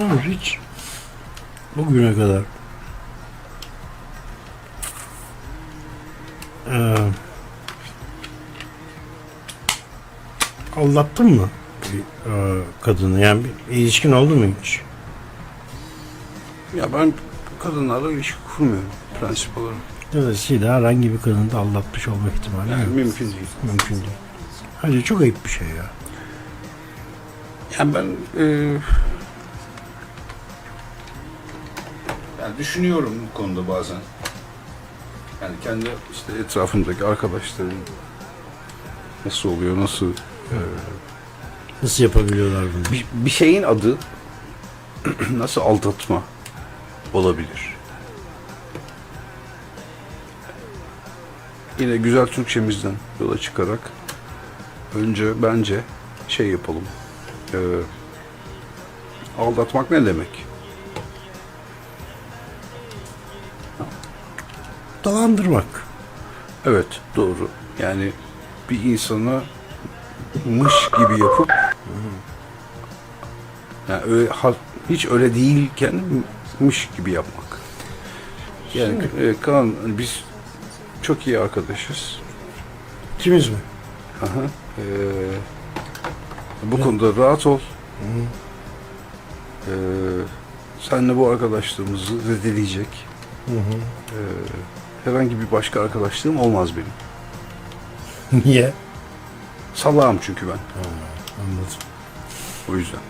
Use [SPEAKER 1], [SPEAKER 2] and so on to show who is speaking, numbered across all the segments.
[SPEAKER 1] Ama hiç bugüne kadar eee aldattın mı bir eee, kadını? Yani bir ilişkin oldu mu hiç?
[SPEAKER 2] Ya ben kadınlarla ilişki kurmuyorum prensip olarak.
[SPEAKER 1] Dolayısıyla herhangi bir kadını da aldatmış olma ihtimali
[SPEAKER 2] Yani
[SPEAKER 1] yok.
[SPEAKER 2] mümkün değil.
[SPEAKER 1] Mümkün değil. Hacı çok ayıp bir şey ya.
[SPEAKER 2] Yani ben e, yani düşünüyorum bu konuda bazen. Yani kendi işte etrafımdaki arkadaşlarım nasıl oluyor, nasıl
[SPEAKER 1] Nasıl yapabiliyorlar bunu?
[SPEAKER 2] bir, bir şeyin adı nasıl aldatma olabilir? Yine güzel Türkçemizden yola çıkarak önce bence şey yapalım. Ee, aldatmak ne demek?
[SPEAKER 1] Dolandırmak.
[SPEAKER 2] Evet doğru. Yani bir insana mış gibi yapıp yani öyle, hiç öyle değilken mış gibi yapmak. Yani e, Kaan biz çok iyi arkadaşız.
[SPEAKER 1] İkimiz mi?
[SPEAKER 2] Aha. Ee, bu konuda rahat ol. Ee, senle bu arkadaşlığımızı zedeleyecek
[SPEAKER 1] Hı hı.
[SPEAKER 2] ee, herhangi bir başka arkadaşlığım olmaz benim.
[SPEAKER 1] Niye?
[SPEAKER 2] Salağım çünkü ben.
[SPEAKER 1] Anladım.
[SPEAKER 2] O yüzden.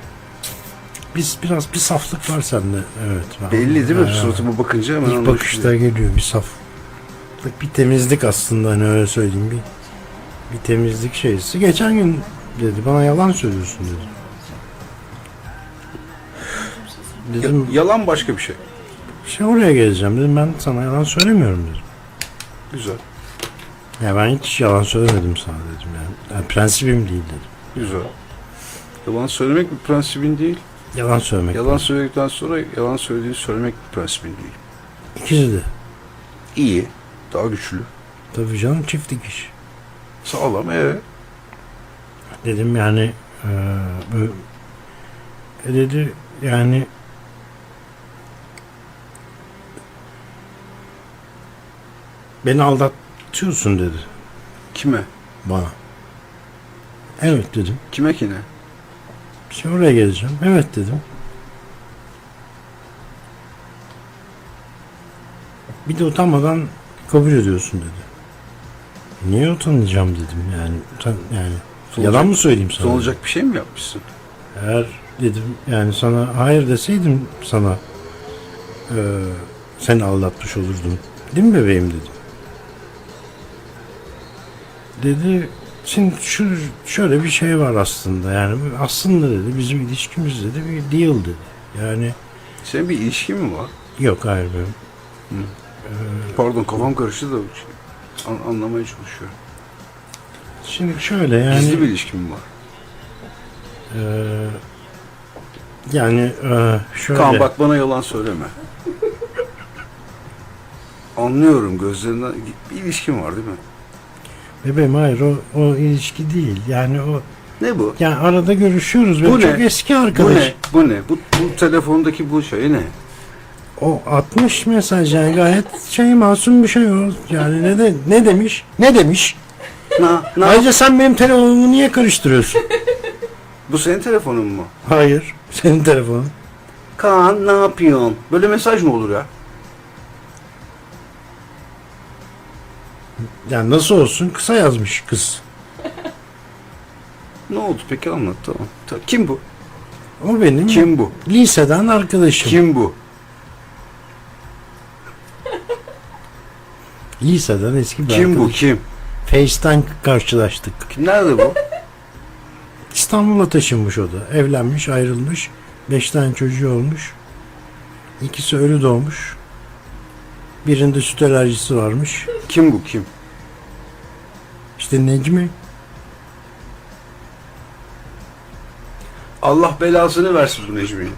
[SPEAKER 1] Biz biraz bir saflık var sende. Evet.
[SPEAKER 2] Belli değil mi?
[SPEAKER 1] Ya,
[SPEAKER 2] Suratıma bakınca hemen
[SPEAKER 1] İlk bakışta geliyor bir saf. Bir temizlik aslında hani öyle söyleyeyim bir bir temizlik şeysi. Geçen gün dedi bana yalan söylüyorsun dedi.
[SPEAKER 2] Ya-
[SPEAKER 1] Dedim
[SPEAKER 2] yalan başka bir şey.
[SPEAKER 1] şey oraya geleceğim dedim ben sana yalan söylemiyorum dedim.
[SPEAKER 2] Güzel.
[SPEAKER 1] Ya ben hiç yalan söylemedim sana dedim yani. yani prensibim değil dedim.
[SPEAKER 2] Güzel. Yalan söylemek bir prensibin değil.
[SPEAKER 1] Yalan söylemek.
[SPEAKER 2] Yalan söyledikten sonra yalan söylediğini söylemek bir prensibin değil.
[SPEAKER 1] İkisi de.
[SPEAKER 2] İyi. Daha güçlü.
[SPEAKER 1] Tabii canım çift dikiş.
[SPEAKER 2] Sağlam. Ee,
[SPEAKER 1] Dedim yani böyle e dedi yani beni aldatıyorsun dedi
[SPEAKER 2] kime?
[SPEAKER 1] bana. Evet dedim.
[SPEAKER 2] Kime ki ne?
[SPEAKER 1] Şimdi oraya geleceğim. Evet dedim. Bir de utanmadan kabul ediyorsun dedi. Niye utanacağım dedim yani. Utan, yani
[SPEAKER 2] Sorulacak-
[SPEAKER 1] yalan mı söyleyeyim sana?
[SPEAKER 2] Sorulacak bir şey mi yapmışsın?
[SPEAKER 1] Eğer dedim yani sana hayır deseydim sana eee seni aldatmış olurdum. Değil mi bebeğim dedim. Dedi şimdi şu şöyle bir şey var aslında yani aslında dedi bizim ilişkimiz dedi bir deal dedi. Yani
[SPEAKER 2] Senin bir ilişkin mi var?
[SPEAKER 1] yok hayır benim.
[SPEAKER 2] Pardon kafam karıştı da an- anlamaya çalışıyorum.
[SPEAKER 1] Şimdi şöyle yani
[SPEAKER 2] Gizli bir ilişkin mi var?
[SPEAKER 1] eee, yani eee, şöyle
[SPEAKER 2] Kaan bak bana yalan söyleme. Anlıyorum gözlerinden. Bir ilişkin var değil mi?
[SPEAKER 1] Bebeğim hayır o, o ilişki değil yani o
[SPEAKER 2] Ne bu?
[SPEAKER 1] yani arada görüşüyoruz
[SPEAKER 2] Bu
[SPEAKER 1] çok
[SPEAKER 2] ne?
[SPEAKER 1] eski
[SPEAKER 2] Bu
[SPEAKER 1] arkadaş.
[SPEAKER 2] ne? Bu ne? Bu, bu telefondaki bu şey ne?
[SPEAKER 1] O 60 mesaj yani gayet şey masum bir şey o. Yani ne de ne demiş? Ne demiş?
[SPEAKER 2] Na, na,
[SPEAKER 1] Ayrıca sen benim telefonumu niye karıştırıyorsun?
[SPEAKER 2] bu senin telefonun mu?
[SPEAKER 1] Hayır. Senin telefonun.
[SPEAKER 2] Kaan ne yapıyorsun? Böyle mesaj mı olur ya?
[SPEAKER 1] Yani nasıl olsun? Kısa yazmış kız.
[SPEAKER 2] Ne oldu peki anlat tamam. Ta- Kim bu?
[SPEAKER 1] O benim
[SPEAKER 2] Kim bu?
[SPEAKER 1] liseden arkadaşım.
[SPEAKER 2] Kim bu?
[SPEAKER 1] Liseden eski bir
[SPEAKER 2] Kim bu?
[SPEAKER 1] arkadaşım.
[SPEAKER 2] Kim?
[SPEAKER 1] Face'ten karşılaştık.
[SPEAKER 2] Nerede bu?
[SPEAKER 1] İstanbul'a taşınmış o da. Evlenmiş, ayrılmış. Beş tane çocuğu olmuş. İkisi ölü doğmuş. Birinde süt alerjisi varmış.
[SPEAKER 2] Kim bu kim?
[SPEAKER 1] İşte Necmi.
[SPEAKER 2] Allah belasını versin bu Necmi'nin.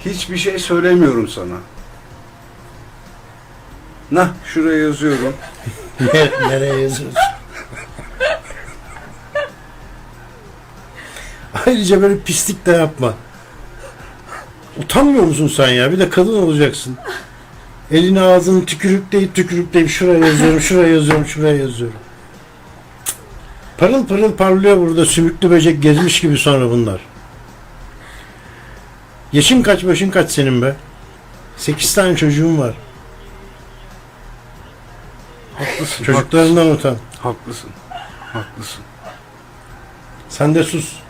[SPEAKER 2] Hiçbir şey söylemiyorum sana. Nah şuraya yazıyorum.
[SPEAKER 1] Nereye yazıyorsun? Ayrıca böyle pislik de yapma. Utanmıyor musun sen ya? Bir de kadın olacaksın. Elini ağzını tükürükleyip tükürükleyip şuraya yazıyorum, şuraya yazıyorum, şuraya yazıyorum. Parıl pırıl parlıyor burada sümüklü böcek gezmiş gibi sonra bunlar. Yaşın kaç başın kaç senin be? Sekiz tane çocuğum var.
[SPEAKER 2] Haklısın.
[SPEAKER 1] Çocuklarından utan.
[SPEAKER 2] Haklısın. Haklısın.
[SPEAKER 1] Sen de sus.